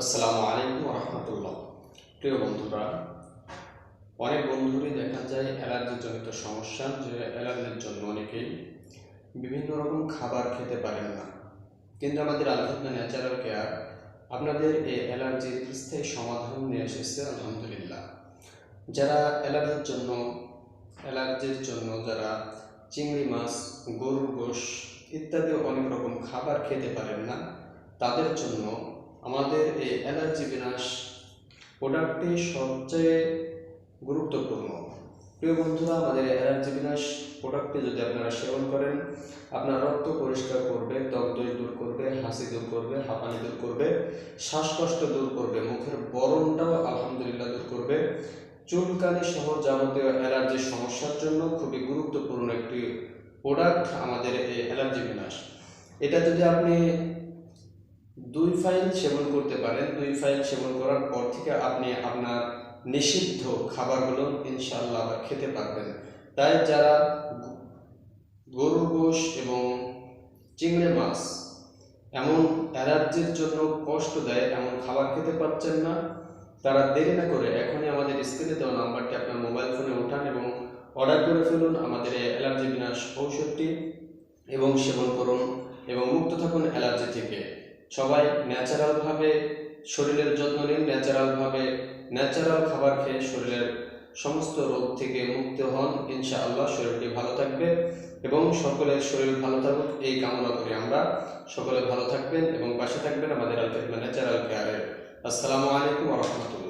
আসসালামু আলাইকুম রহমতুল্লাহ। প্রিয় বন্ধুরা, অনেক বন্ধুরই দেখা যায় অ্যালার্জিজনিত সমস্যা, যে অ্যালার্জির জন্য অনেকেই বিভিন্ন রকম খাবার খেতে পারেন না। কিন্তু আমাদের আলহামদা ন্যাচারাল কেয়ার আপনাদের এই অ্যালার্জির স্থায়ী সমাধান নিয়ে এসেছে, আলহামদুলিল্লাহ। যারা অ্যালার্জির জন্য অ্যালার্জির জন্য যারা চিংড়ি মাছ, গরুর গোশ ইত্যাদি অনেক রকম খাবার খেতে পারেন না, তাদের জন্য আমাদের এই অ্যালার্জি বিনাশ প্রোডাক্টটি সবচেয়ে গুরুত্বপূর্ণ। প্রিয় বন্ধুরা, আমাদের অ্যালার্জি বিনাশ প্রোডাক্টটি যদি আপনারা সেবন করেন, আপনার রক্ত পরিষ্কার করবে, ত্বক দোষ দূর করবে, হাসি দূর করবে, হাঁপানি দূর করবে, শ্বাসকষ্ট দূর করবে, মুখের বরণটাও আলহামদুলিল্লাহ দূর করবে। চুলকানি সহ যাবতীয় অ্যালার্জির সমস্যার জন্য খুবই গুরুত্বপূর্ণ একটি প্রোডাক্ট আমাদের এই অ্যালার্জি বিনাশ। এটা যদি আপনি দুই ফাইল সেবন করতে পারেন। দুই ফাইল সেবন করার পর থেকে আপনি আপনার নিষিদ্ধ খাবারগুলো ইনশাল্লাহ আবার খেতে পারবেন। তাই যারা গরুর গোশ এবং চিংড়ি মাছ এমন অ্যালার্জির জন্য কষ্ট দেয়, এমন খাবার খেতে পারছেন না, তারা দেরি না করে এখনই আমাদের স্ক্রিনে দেওয়া নাম্বারটি আপনার মোবাইল ফোনে ওঠান এবং অর্ডার করে ফেলুন আমাদের এই অ্যালার্জি বিনাশ ঔষধটি এবং সেবন করুন এবং মুক্ত থাকুন অ্যালার্জি থেকে। সবাই ন্যাচারালভাবে শরীরের যত্ন নিন ন্যাচারালভাবে ন্যাচারাল খাবার খেয়ে শরীরের সমস্ত রোগ থেকে মুক্ত হন। ইনশাআল্লাহ শরীরটি ভালো থাকবে এবং সকলের শরীর ভালো থাকুক, এই কামনা করি আমরা। সকলে ভালো থাকবেন এবং পাশে থাকবেন আমাদের আলফেদ ন্যাচারাল কেয়ারের আসসালামু আলাইকুম রহমতুল্লাহ।